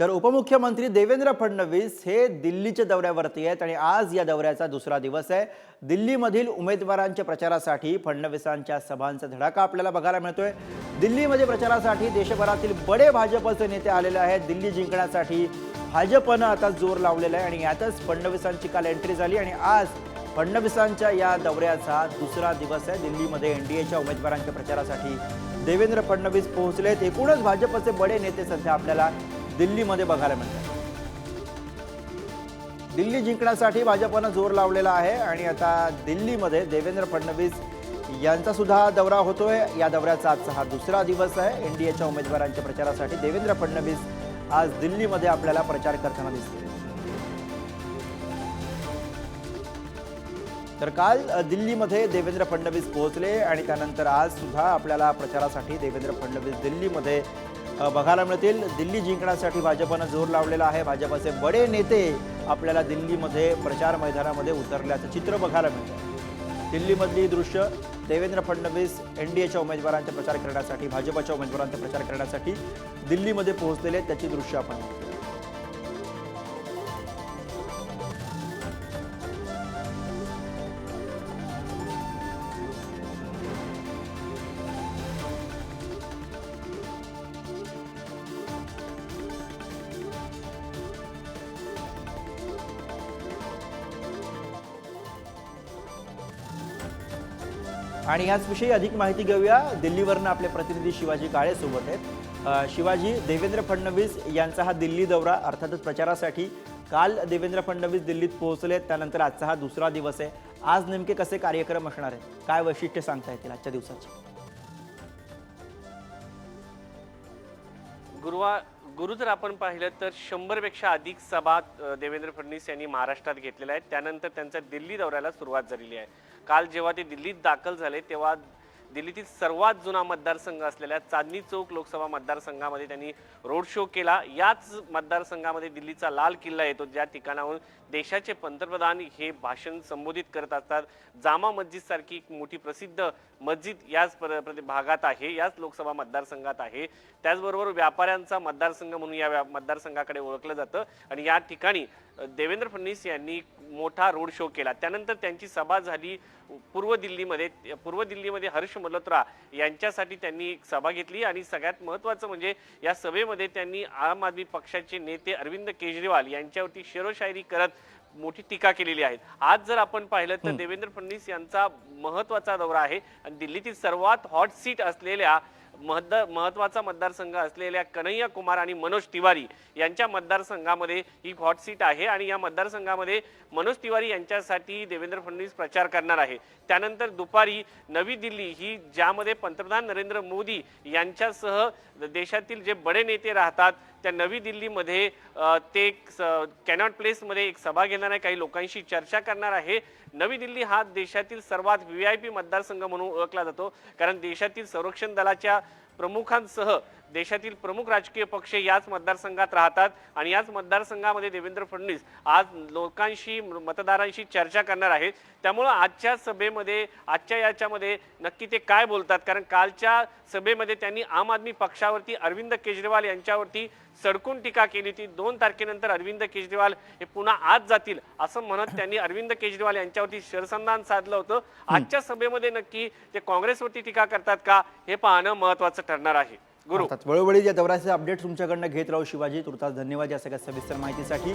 तर उपमुख्यमंत्री देवेंद्र फडणवीस हे दिल्लीच्या दौऱ्यावरती आहेत आणि आज या दौऱ्याचा दुसरा दिवस आहे. दिल्लीमधील उमेदवारांच्या प्रचारासाठी फडणवीसांच्या सभांचा धडाका आपल्याला बघायला मिळतोय. दिल्लीमध्ये प्रचारासाठी देशभरातील बडे भाजपचे नेते आलेले आहेत. दिल्ली जिंकण्यासाठी भाजपनं आता जोर लावलेला आहे आणि यातच फडणवीसांची काल एंट्री झाली आणि आज फडणवीसांच्या या दौऱ्याचा दुसरा दिवस आहे. दिल्लीमध्ये एन डी एच्या उमेदवारांच्या प्रचारासाठी देवेंद्र फडणवीस पोहोचलेत. एकूणच भाजपचे बडे नेते सध्या आपल्याला दिल्लीमध्ये बघायला मिळतात. दिल्ली जिंकण्यासाठी भाजपनं जोर लावलेला आहे आणि आता दिल्लीमध्ये देवेंद्र फडणवीस यांचा सुद्धा दौरा होतोय. या दौऱ्याचा आजचा हा दुसरा दिवस आहे. एनडीएच्या उमेदवारांच्या प्रचारासाठी देवेंद्र फडणवीस आज दिल्लीमध्ये आपल्याला प्रचार करताना दिसतील. तर काल दिल्लीमध्ये देवेंद्र फडणवीस पोहोचले आणि त्यानंतर आज सुद्धा आपल्याला प्रचारासाठी देवेंद्र फडणवीस दिल्लीमध्ये बघायला मिळतील. दिल्ली जिंकण्यासाठी भाजपनं जोर लावलेला आहे. भाजपचे बडे नेते आपल्याला दिल्लीमध्ये प्रचार मैदानामध्ये उतरल्याचं चित्र बघायला मिळतं. दिल्लीमधली दृश्य देवेंद्र फडणवीस एन डी एच्या उमेदवारांचा प्रचार करण्यासाठी भाजपच्या उमेदवारांचा प्रचार करण्यासाठी दिल्लीमध्ये पोहोचलेले आहेत, त्याची दृश्य आपण आणि याचविषयी अधिक माहिती घेऊया. दिल्लीवरनं आपले प्रतिनिधी शिवाजी काळे सोबत आहेत. शिवाजी देवेंद्र फडणवीस यांचा हा दिल्ली दौरा अर्थातच प्रचारासाठी काल देवेंद्र फडणवीस दिल्लीत पोहोचले त्यानंतर आजचा हा दुसरा दिवस आहे. आज नेमके कसे कार्यक्रम असणार आहेत? काय वैशिष्ट्य सांगता येतील आजच्या दिवसाचे? गुरुवार गुरु जर आपण पाहिलं तर शंभरपेक्षा अधिक सभा देवेंद्र फडणवीस यांनी महाराष्ट्रात घेतलेल्या आहेत. त्यानंतर त्यांचा दिल्ली दौऱ्याला सुरुवात झालेली आहे. काल जेव्हा ते दिल्लीत दाखल झाले तेव्हा दिल्लीतील सर्वात जुना मतदारसंघ असलेल्या चांदणी चौक लोकसभा मतदारसंघामध्ये त्यांनी रोड शो केला. याच मतदारसंघामध्ये दिल्लीचा लाल किल्ला येतो ज्या ठिकाणाहून देशाचे पंतप्रधान हे भाषण संबोधित करत असतात. जामा मस्जिद सारखी एक मोठी प्रसिद्ध मस्जिद याच प्र- भागात आहे याच लोकसभा मतदारसंघात आहे. त्याचबरोबर व्यापाऱ्यांचा मतदारसंघ म्हणून या व्या- मतदारसंघाकडे ओळखलं जातं. आणि या ठिकाणी देवेंद्र फडणवीस यांनी मोठा रोड शो केला. त्यानंतर त्यांची सभा झाली पूर्व दिल्लीमध्ये. पूर्व दिल्लीमध्ये हर्ष मल्होत्रा यांच्यासाठी त्यांनी एक सभा घेतली आणि सगळ्यात महत्त्वाचं म्हणजे या सभेमध्ये त्यांनी आम आदमी पक्षाचे नेते अरविंद केजरीवाल यांच्यावरती शेरोशायरी करत मोठी टीका केलेली आहे. आज जर आपण पाहिलं तर देवेंद्र फडणवीस यांचा महत्त्वाचा दौरा आहे. आणि दिल्लीतील सर्वात हॉट सीट असलेल्या मतदार महत्त्वाचा मतदारसंघ असलेल्या कन्हैया कुमार आणि मनोज तिवारी यांच्या मतदारसंघामध्ये ही हॉट सीट आहे आणि या मतदारसंघामध्ये मनोज तिवारी यांच्यासाठी देवेंद्र फडणवीस प्रचार करणार आहे. त्यानंतर दुपारी नवी दिल्ली ही ज्यामध्ये पंतप्रधान नरेंद्र मोदी यांच्यासह देशातील जे बडे नेते राहतात त्या नवी दिल्लीमध्ये ते कॅनॉट प्लेसमध्ये एक सभा घेणार आहे काही लोकांशी चर्चा करणार आहे. नवी दिल्ली हा देशातील सर्वात व्ही आय पी मतदारसंघ म्हणून ओळखला जातो. कारण देशातील संरक्षण दलाच्या प्रमुखांसह देशातील प्रमुख राजकीय पक्ष याच मतदारसंघात राहतात आणि याच मतदारसंघामध्ये देवेंद्र फडणवीस आज लोकांशी मतदारांशी चर्चा करणार आहेत. त्यामुळं आजच्या सभेमध्ये आजच्या याच्यामध्ये नक्की ते काय बोलतात? कारण कालच्या सभेमध्ये त्यांनी आम आदमी पक्षावरती अरविंद केजरीवाल यांच्यावरती सडकून टीका केली होती दोन तारखेनंतर अरविंद केजरीवाल हे पुन्हा आज जातील असं म्हणत त्यांनी अरविंद केजरीवाल यांच्यावरती शरसंधान साधलं होतं. आजच्या सभेमध्ये नक्की ते काँग्रेसवरती टीका करतात का? हे पाहणं महत्वाचं ठरणार आहे. गुरु. वेळोवेळी या दौऱ्याचे अपडेट तुमच्याकडनं घेत राहू शिवाजी. तुर्तास धन्यवाद या सगळ्या सविस्तर माहितीसाठी.